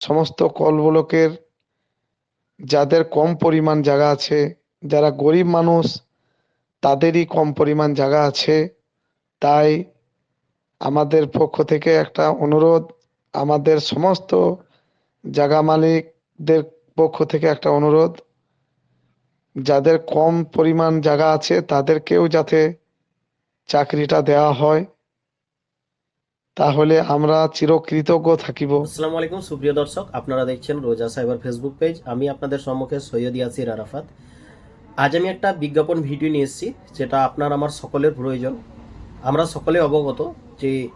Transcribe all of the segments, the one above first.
সমস্ত কল ব্লকের যাদের কম পরিমাণ জায়গা আছে, যারা গরিব মানুষ, তাদেরই কম পরিমাণ জায়গা আছে। তাই আমাদের পক্ষ থেকে একটা অনুরোধ, আমাদের সমস্ত জায়গা মালিকদের পক্ষ থেকে একটা অনুরোধ, যাদের কম পরিমাণ জায়গা আছে, তাদেরকেও যাতে চাকরিটা দেওয়া হয়। তাহলে আমরা চিরকৃতজ্ঞ থাকিব। আসসালামু আলাইকুম, সুপ্রিয় দর্শক, আপনারা দেখছেন রোজা সাইবার ফেসবুক পেজ আমি আপনাদের সম্মুখে সৈয়দ ইয়াসির আরাফাত। আজ আমি একটা বিজ্ঞাপন ভিডিও নিয়ে এসেছি, যেটা আপনার আমার সকলের প্রয়োজন। আমরা সকলে অবগত যে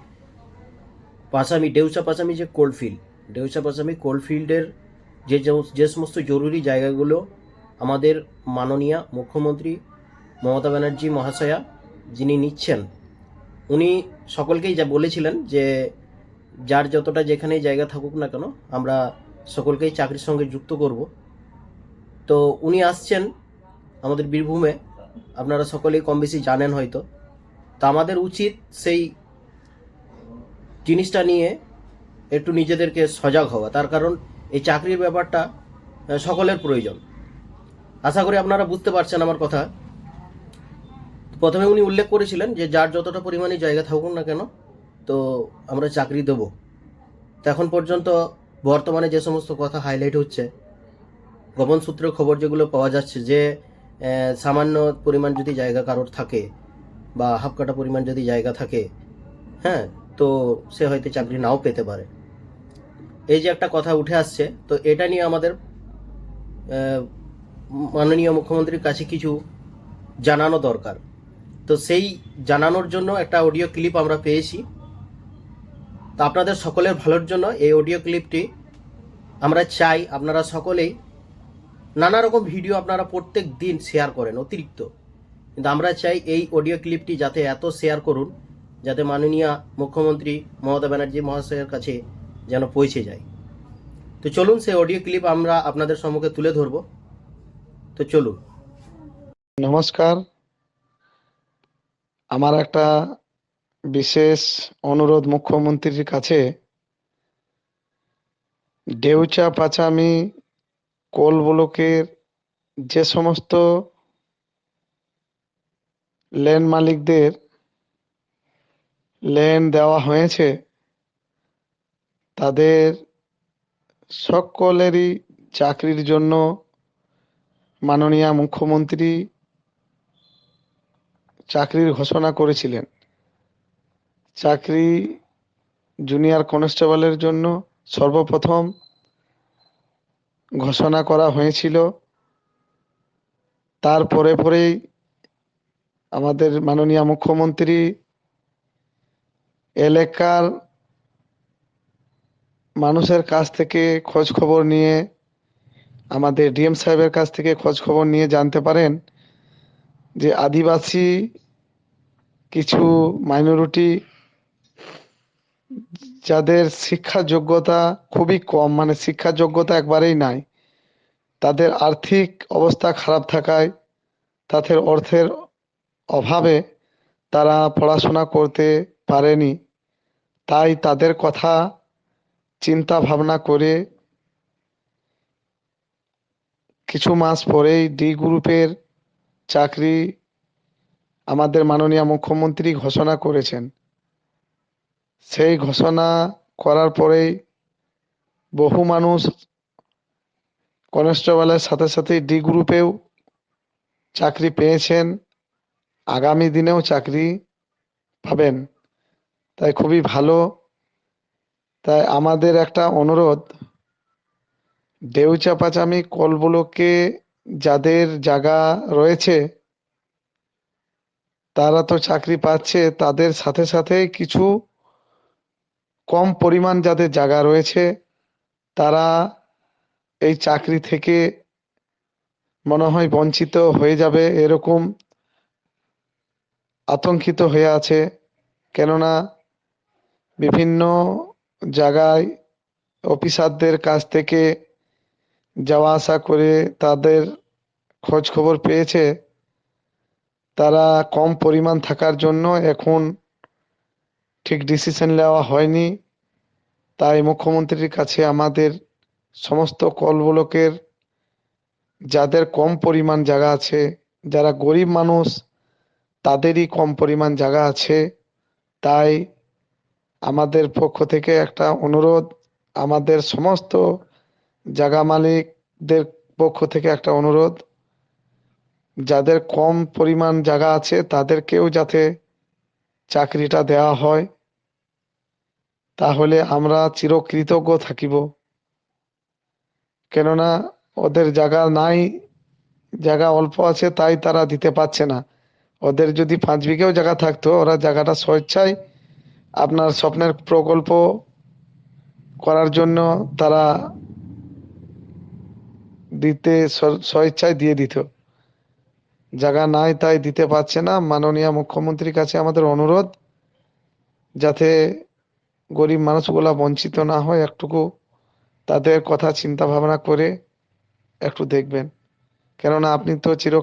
পাশামি ডেউচা পাশামি যে কোল্ডফিল্ড ডেউচা পাশামি কোল্ডফিল্ডের যে যে- যে সমস্ত জরুরি জায়গাগুলো আমাদের মাননীয় মুখ্যমন্ত্রী মমতা ব্যানার্জি মহাশয়া যিনি নিচ্ছেন উনি সকলকেই যা বলেছিলেন যে যার যতটা যেখানেই জায়গা থাকুক না কেন, আমরা সকলকেই চাকরির সঙ্গে যুক্ত করব। তো উনি আসছেন আমাদের বীরভূমে। আপনারা সকলেই কম বেশি জানেন হয়তো। তা আমাদের উচিত সেই জিনিসটা নিয়ে একটু নিজেদেরকে সজাগ হওয়া। তার কারণ এই চাকরির ব্যাপারটা সকলের প্রয়োজন। আশা করি আপনারা বুঝতে পারছেন আমার কথা। প্রথমে উনি উল্লেখ করেছিলেন যে যার যতটা পরিমাণে জায়গা থাকুক না কেন, তো আমরা চাকরি দেব। তো এখন পর্যন্ত বর্তমানে যে সমস্ত কথা হাইলাইট হচ্ছে, গোপন সূত্রের খবর যেগুলো পাওয়া যাচ্ছে যে সামান্য পরিমাণ যদি জায়গা কারোর থাকে বা হাফ কাটা পরিমাণ যদি জায়গা থাকে হ্যাঁ তো সে হয়তো চাকরি নাও পেতে পারে। এই যে একটা কথা উঠে আসছে, তো এটা নিয়ে আমাদের মাননীয় মুখ্যমন্ত্রীর কাছে কিছু জানানো দরকার। তো সেই জানানোর জন্য একটা অডিও ক্লিপ আমরা পেয়েছি। তো আপনাদের সকলের ভালোর জন্য এই অডিও ক্লিপটি আমরা চাই আপনারা সকলেই নানা রকম ভিডিও আপনারা প্রত্যেক দিন শেয়ার করেন, অতিরিক্ত। কিন্তু আমরা চাই এই অডিও ক্লিপটি যাতে এত শেয়ার করুন, যাতে মাননীয় মুখ্যমন্ত্রী মমতা ব্যানার্জি মহাশয়ের কাছে যেন পৌঁছে যায়। তো চলুন সেই অডিও ক্লিপ আমরা আপনাদের সম্মুখে তুলে ধরবো। তো চলুন। নমস্কার। আমার একটা বিশেষ অনুরোধ মুখ্যমন্ত্রীর কাছে। ডেউচা, পাচামি, কোল ব্লকের যে সমস্ত ল্যান্ড মালিকদের ল্যান্ড দেওয়া হয়েছে, তাদের সকলেরই চাকরির জন্য মাননীয় মুখ্যমন্ত্রী চাকরির ঘোষণা করেছিলেন। চাকরি জুনিয়র কনস্টেবলের জন্য সর্বপ্রথম ঘোষণা করা হয়েছিল। তারপরে পরেই আমাদের মাননীয় মুখ্যমন্ত্রী এলাকার মানুষের কাছ থেকে খোঁজ খবর নিয়ে, আমাদের ডিএম সাহেবের কাছ থেকে খোঁজ খবর নিয়ে জানতে পারেন। যে আদিবাসী কিছু মাইনরিটি যাদের শিক্ষা যোগ্যতা খুবই কম মানে শিক্ষা যোগ্যতা একবারেই নাই, তাদের আর্থিক অবস্থা খারাপ থাকায়, তাদের অর্থের অভাবে তারা পড়াশোনা করতে পারেনি। তাই তাদের কথা চিন্তা ভাবনা করে কিছু মাস পরেই ডি গ্রুপের চাকরি আমাদের মাননীয় মুখ্যমন্ত্রী ঘোষণা করেছেন। সেই ঘোষণা করার পরেই বহু মানুষ কনস্টেবলের সাথে সাথে ডি গ্রুপেও চাকরি পেয়েছেন। আগামী দিনেও চাকরি পাবেন। তাই খুবই ভালো। তাই আমাদের একটা অনুরোধ দেউচা পাচামি কলগুলোকে যাদের জায়গা রয়েছে, তারা তো চাকরি পাচ্ছে, তাদের সাথে সাথে কিছু কম পরিমাণ যাদের জায়গা রয়েছে, তারা এই চাকরি থেকে মনে হয় বঞ্চিত হয়ে যাবে, এরকম আতঙ্কিত হয়ে আছে। কেননা বিভিন্ন জায়গায় অফিসারদের কাছ থেকে যাওয়া আসা করে তাদের খোঁজ খবর পেয়েছে, তারা কম পরিমাণ থাকার জন্য এখন ঠিক ডিসিশন নেওয়া হয়নি। তাই মুখ্যমন্ত্রীর কাছে আমাদের সমস্ত কল ব্লকের যাদের কম পরিমাণ জায়গা আছে, যারা গরিব মানুষ, তাদেরই কম পরিমাণ জায়গা আছে। তাই আমাদের পক্ষ থেকে একটা অনুরোধ, আমাদের সমস্ত জায়গা মালিকদের পক্ষ থেকে একটা অনুরোধ, যাদের কম পরিমাণ জায়গা আছে তাদেরকেও যাতে চাকরিটা দেওয়া হয়, তাহলে আমরা চিরকৃতজ্ঞ থাকিব। কেননা ওদের জায়গা নাই জায়গা অল্প আছে, তাই তারা দিতে পারছে না। ওদের যদি পাঁচ বিঘেও জায়গা থাকতো, ওরা জায়গাটা স্বেচ্ছায় আপনার স্বপ্নের প্রকল্প করার জন্য তারা দিতে স্ব- স্বেচ্ছায় দিয়ে দিত। জায়গা নাই তাই দিতে পারছে না। মাননীয় মুখ্যমন্ত্রীর কাছে আমাদের অনুরোধ, যাতে গরিব মানুষগুলা বঞ্চিত না হয়, একটুকু তাদের কথা চিন্তা ভাবনা করে একটু দেখবেন। কেননা আপনি তো চির